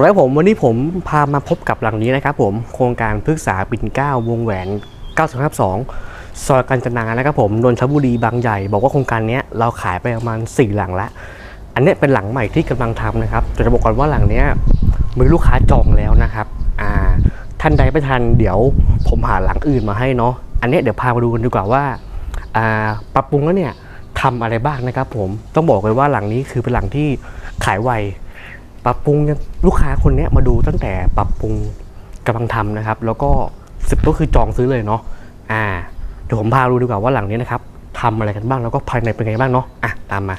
วัสดีผมวันนี้ผมพามาพบกับหลังนี้นะครับผมโครงการพฤกษาปิ่นเก้าวงแหวน 952 ซอยกัญจนานะครับผมนนทบุรีบางใหญ่ บอกว่าโครงการนี้เราขายไปประมาณ 4 หลังล้วอันนี้เป็นหลังใหม่ที่กำลังทำนะครับแต่จะบอกก่อนว่าหลังนี้มีลูกค้าจองแล้วนะครับอ่าท่านใดไม่ทันเดี๋ยวผมหาหลังอื่นมาให้เนาะอันนี้เดี๋ยวพามาดูกันดีกว่าว่าอ่าปรับปรุงแล้วเนี่ยทำอะไรบ้างนะครับผมต้องบอกเลยว่าหลังนี้คือเป็นหลังที่ขายไว ปรับปรุงลูกค้าคนนี้มาดูตั้งแต่ปรับปรุงกำลังทำนะครับ แล้วก็สิบก็คือจองซื้อเลยเนาะอ่าเดี๋ยวผมพาดูดีกว่าว่าหลังนี้นะครับทำอะไรกันบ้างแล้วก็ภายในเป็นไงบ้างเนาะอะตามมา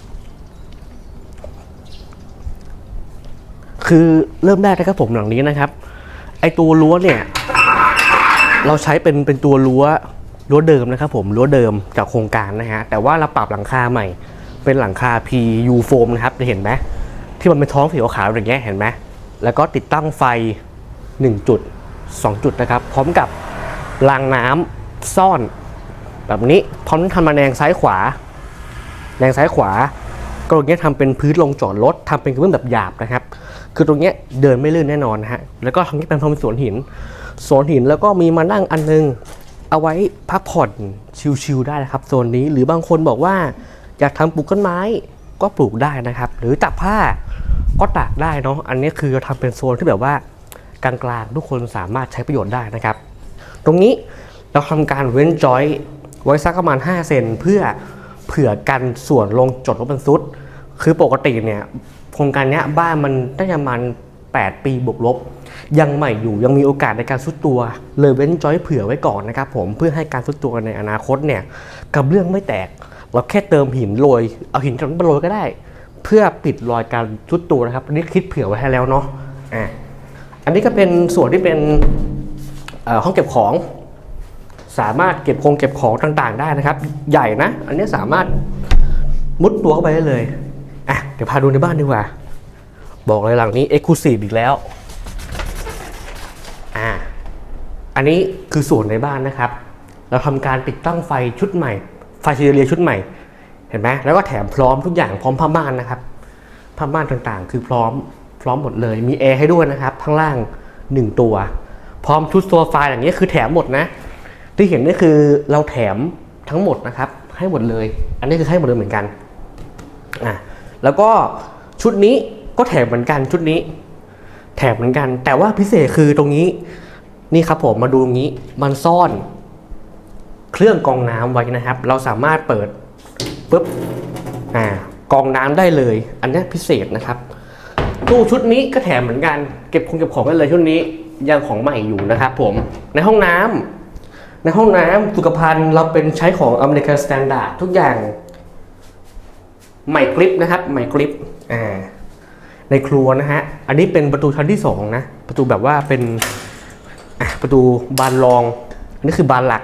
คือเริ่มแรกนะครับผมหลังนี้นะครับ ไอตัวรั้วเนี่ย เราใช้เป็นเป็นตัวรั้วรั้วเดิมนะครับ ผมรั้วเดิมจากโครงการนะฮะแต่ว่าเราปรับหลังคาใหม่ เป็นหลังคา PU foam นะครับจะเห็นไหม ที่มันเป็นท้องสีขาวอย่างเงี้ยเห็นไหมแล้วก็ติดตั้งไฟ 1 จุด 2 จุดนะครับ พร้อมกับรางน้ำซ่อน แบบนี้พร้อมทั้งทำมาแนงซ้ายขวา แนงซ้ายขวา ก็ตรงเนี้ยทำเป็นพื้นลงจอดรถทำเป็นกระเบื้องแบบหยาบนะครับ คือตรงเนี้ยเดินไม่ลื่นแน่นอนนะฮะแล้วก็ทางนี้เป็นทำเป็นสวนหินสวนหินแล้วก็มีมานั่งอันนึงเอาไว้พักผ่อนชิลๆได้นะครับโซนนี้หรือบางคนบอกว่าอยากทำปลูกต้นไม้ ก็ปลูกได้นะครับ หรือตักผ้าก็ตากได้เนาะอันนี้คือเราทำเป็นโซนที่แบบว่ากลางๆทุกคนสามารถใช้ประโยชน์ได้นะครับ ตรงนี้เราทำการเว้นจอยไว้สักประมาณ 5 เซนเพื่อเผื่อกันส่วนลงจดรถบรรทุกคือปกติเนี่ยโครงการเนี้ยบ้านมันน่าจะประมาณ8ปีบวกลบ ยังใหม่อยู่ยังมีโอกาสในการซุดตัว เลยเว้นจอยเผื่อไว้ก่อนนะครับผมเพื่อให้การซุดตัวในอนาคตเนี่ยกับเรื่องไม่แตก เราแค่เติมหินโรยเอาหินจากนั้นมาโรยก็ได้ เพื่อปิดรอยการซุดตัวนะครับอันนี้คิดเผื่อไว้ให้แล้วเนาะอะอันนี้ก็เป็นส่วนที่เป็นห้องเก็บของ สามารถเก็บคงเก็บของต่างๆ ได้นะครับ ใหญ่นะ อันนี้สามารถมุดตัวเข้าไปได้เลยอะเดี๋ยวพาดูในบ้านดีกว่า บอกเลยหลังนี้เอ็กซ์คลูซีฟอีกแล้วอ่าอันนี้คือส่วนในบ้านนะครับ เราทำการติดตั้งไฟชุดใหม่ ฟเชเรียชุดใหม่ เห็นไหมแล้วก็แถมพร้อมทุกอย่างพร้อมผ้าม่านนะครับผ้าม่านต่างๆ คือพร้อมพร้อมหมดเลยมีแอร์ให้ด้วยนะครับข้างล่าง 1 ตัว พร้อมชุดโซฟาอย่างนี้คือแถมหมดนะ ที่เห็นนี่คือเราแถมทั้งหมดนะครับ ให้หมดเลย อันนี้คือให้หมดเลยเหมือนกันอะแล้วก็ชุดนี้ก็แถมเหมือนกันชุดนี้ แถมเหมือนกัน แต่ว่าพิเศษคือตรงนี้นี่ครับผมมาดูตรงนี้มันซ่อน รื่องกรองน้ำไว้นะครับ เราสามารถเปิดปุ๊บอ่ากรองน้ำได้เลย อันนี้พิเศษนะครับ ตู้ชุดนี้ก็แถมเหมือนกัน เก็บคงเก็บของได้เลยชุดนี้ยังของใหม่อยู่นะครับผมในห้องน้ำในห้องน้ำสุขภัณฑ์เราเป็นใช้ของอเมริกันสแตนดาร์ดทุกอย่าง ใหม่กริปนะครับใหม่กริปอ่าในครัวนะฮะ อันนี้เป็นประตูชั้นที่สองนะ ประตูแบบว่าเป็นประตูบานรอง อันนี้คือบานหลัก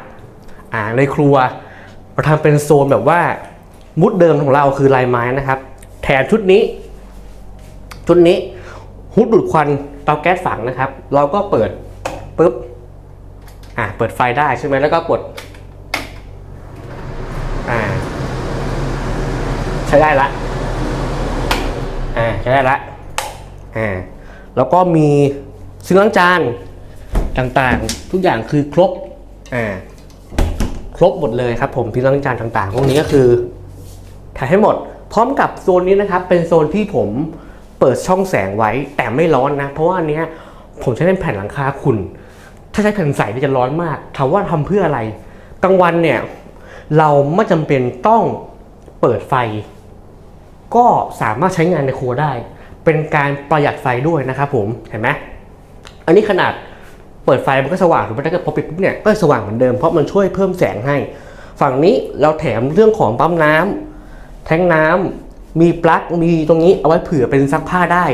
อ่าในครัวเราทำเป็นโซนแบบว่ามุดเดิมของเราคือลายไม้นะครับ แถมชุดนี้ ชุดนี้ฮุดดูดควันเตาแก๊สฝังนะครับ เราก็เปิดปุ๊บอ่าเปิดไฟได้ใช่ไหมแล้วก็กดอ่าใช้ได้ละอ่าใช้ได้ละอ่าแล้วก็มีซิงล้างจานต่างๆ ทุกอย่างคือครบอ่า ครบหมดเลยครับผมซิล้างจานต่างๆ พวกนี้ก็คือถ่ายให้หมด พร้อมกับโซนนี้นะครับ เป็นโซนที่ผมเปิดช่องแสงไว้แต่ไม่ร้อนนะ เพราะว่าอันเนี้ยผมใช้เป็นแผ่นหลังคาขุ่นถ้าใช้แผ่นใสนี่จะร้อนมากถามว่าทำเพื่ออะไรกลางวันเนี่ยเราไม่จำเป็นต้องเปิดไฟ ก็สามารถใช้งานในครัวได้ เป็นการประหยัดไฟด้วยนะครับผมเห็นไหมอันนี้ขนาด เปิดไฟมันก็สว่างถูกไหมถ้าเกิดพอปิดปุ๊บเนี่ยก็สว่างเหมือนเดิมเพราะมันช่วยเพิ่มแสงให้ ฝั่งนี้เราแถมเรื่องของปั๊มน้ำแทงน้ำมีปลั๊กมีตรงนี้เอาไว้เผื่อเป็นซักผ้าได้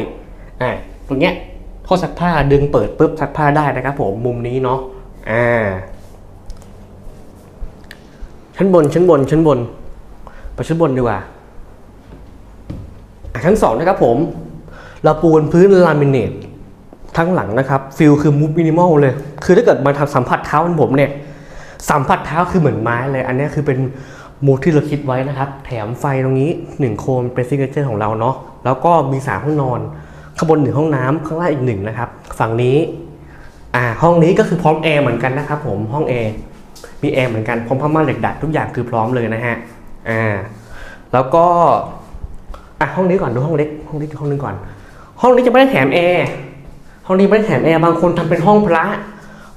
อ่าตรงเนี้ยข้อซักผ้าดึงเปิดปุ๊บซักผ้าได้นะครับผมมุมนี้เนาะอ่าชั้นบนชั้นบนชั้นบนไปชั้นบนดีกว่าชั้นสองนะครับผมเราปูบนพื้นลามิเนต ทั้งหลังนะครับฟิลคือมูฟมินิมอลเลย คือถ้าเกิดมาทำสัมผัสเท้าของผมเนี่ย สัมผัสเท้าคือเหมือนไม้เลย อันนี้คือเป็นมูดที่เราคิดไว้นะครับ แถมไฟตรงนี้ 1 โคมเป็นซิกเนเจอร์ของเราเนาะแล้วก็มี3ห้องนอน ข้างบนหนึ่งห้องน้ำข้างล่างอีกหนึ่งนะครับ ฝั่งนี้อ่าห้องนี้ก็คือพร้อมแอร์เหมือนกันนะครับผมห้องแอร์มีแอร์เหมือนกันพร้อมผ้าม่านเหล็กดัดทุกอย่างคือพร้อมเลยนะฮะอ่าแล้วก็อะห้องนี้ก่อนดูห้องเล็กห้องเล็กห้องนึงก่อน ห้องนี้จะไม่ได้แถมแอร์ ห้องนี้ไม่ได้แถมแอร์บางคนทำเป็นห้องพระ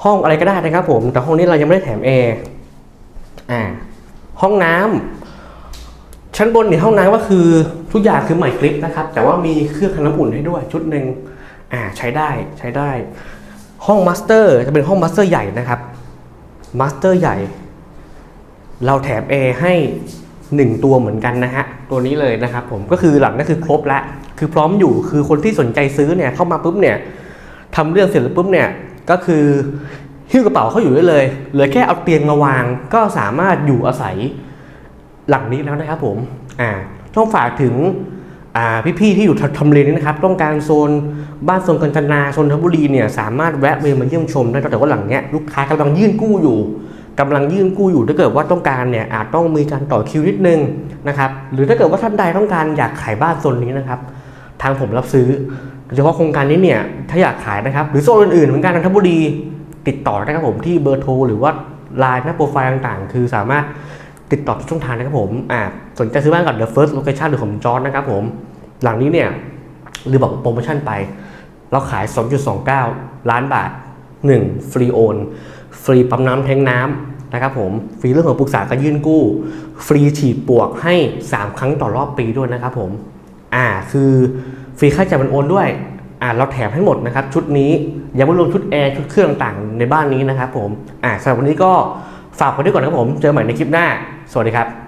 ห้องอะไรก็ได้นะครับ ผม แต่ห้องนี้เรายังไม่ได้แถมแอร์อ่าห้องน้ำชั้นบนเนี่ยห้องน้ำก็คือทุกอย่างคือใหม่กริปนะครับ แต่ว่ามีเครื่องทำน้ำอุ่นให้ด้วยชุดหนึ่งอ่าใช้ได้ใช้ได้ ห้องมาสเตอร์จะเป็นห้องมาสเตอร์ใหญ่นะครับมาสเตอร์ใหญ่ เราแถมแอร์ให้1ตัวเหมือนกันนะฮะ ตัวนี้เลยนะครับผมก็คือหลังก็คือครบละคือพร้อมอยู่คือคนที่สนใจซื้อเนี่ยเข้ามาปุ๊บเนี่ย ทำเรื่องเสร็จแล้วปุ๊บเนี่ยก็คือหิ้วกระเป๋าเขาอยู่ได้เลยเหลือแค่เอาเตียงมาวาง ก็สามารถอยู่อาศัยหลังนี้แล้วนะครับผมอ่าต้องฝากถึงอ่าพี่ๆที่อยู่ทำเลนี้นะครับต้องการโซนบ้านโซนกัญจนาโซนทบุรีเนี่ยสามารถแวะเวียนมาเยี่ยมชมได้แต่ว่าหลังเนี้ยลูกค้ากำลังยื่นกู้อยู่กำลังยื่นกู้อยู่ถ้าเกิดว่าต้องการเนี่ยอาจต้องมีการต่อคิวนิดนึงนะครับหรือถ้าเกิดว่าท่านใดต้องการอยากขายบ้านโซนนี้นะครับ ทางผมรับซื้อ เฉพาะโครงการนี้เนี่ยถ้าอยากขายนะครับ หรือโซนอื่นๆเหมือนกันนนทบุรีติดต่อได้ครับผมที่เบอร์โทรหรือว่าไลน์หน้าโปรไฟล์ต่างๆ คือสามารถติดต่อทุกช่องทางนะครับผมอ่าสนใจซื้อบ้านก่อน The First Location หรือของจอร์นนะครับผม หลังนี้เนี่ยหรือบอกโปรโมชั่นไป เราขาย 2.29 ล้านบาท 1. ฟรีโอน ฟรีปั๊มน้ำแทงน้ำนะครับผม ฟรีเรื่องของปรึกษาการยื่นกู้ ฟรีฉีดปวกให้ 3 ครั้งต่อรอบปีด้วยนะครับผม อ่าคือ ฟรีค่าจ่ายมันโอนด้วยอ่าเราแถมให้หมดนะครับชุดนี้ยังไม่รวมชุดแอร์ชุดเครื่องต่างๆในบ้านนี้นะครับผมอ่าสำหรับวันนี้ก็ฝากไว้ด้วยก่อนนะครับผม เจอใหม่ในคลิปหน้า สวัสดีครับ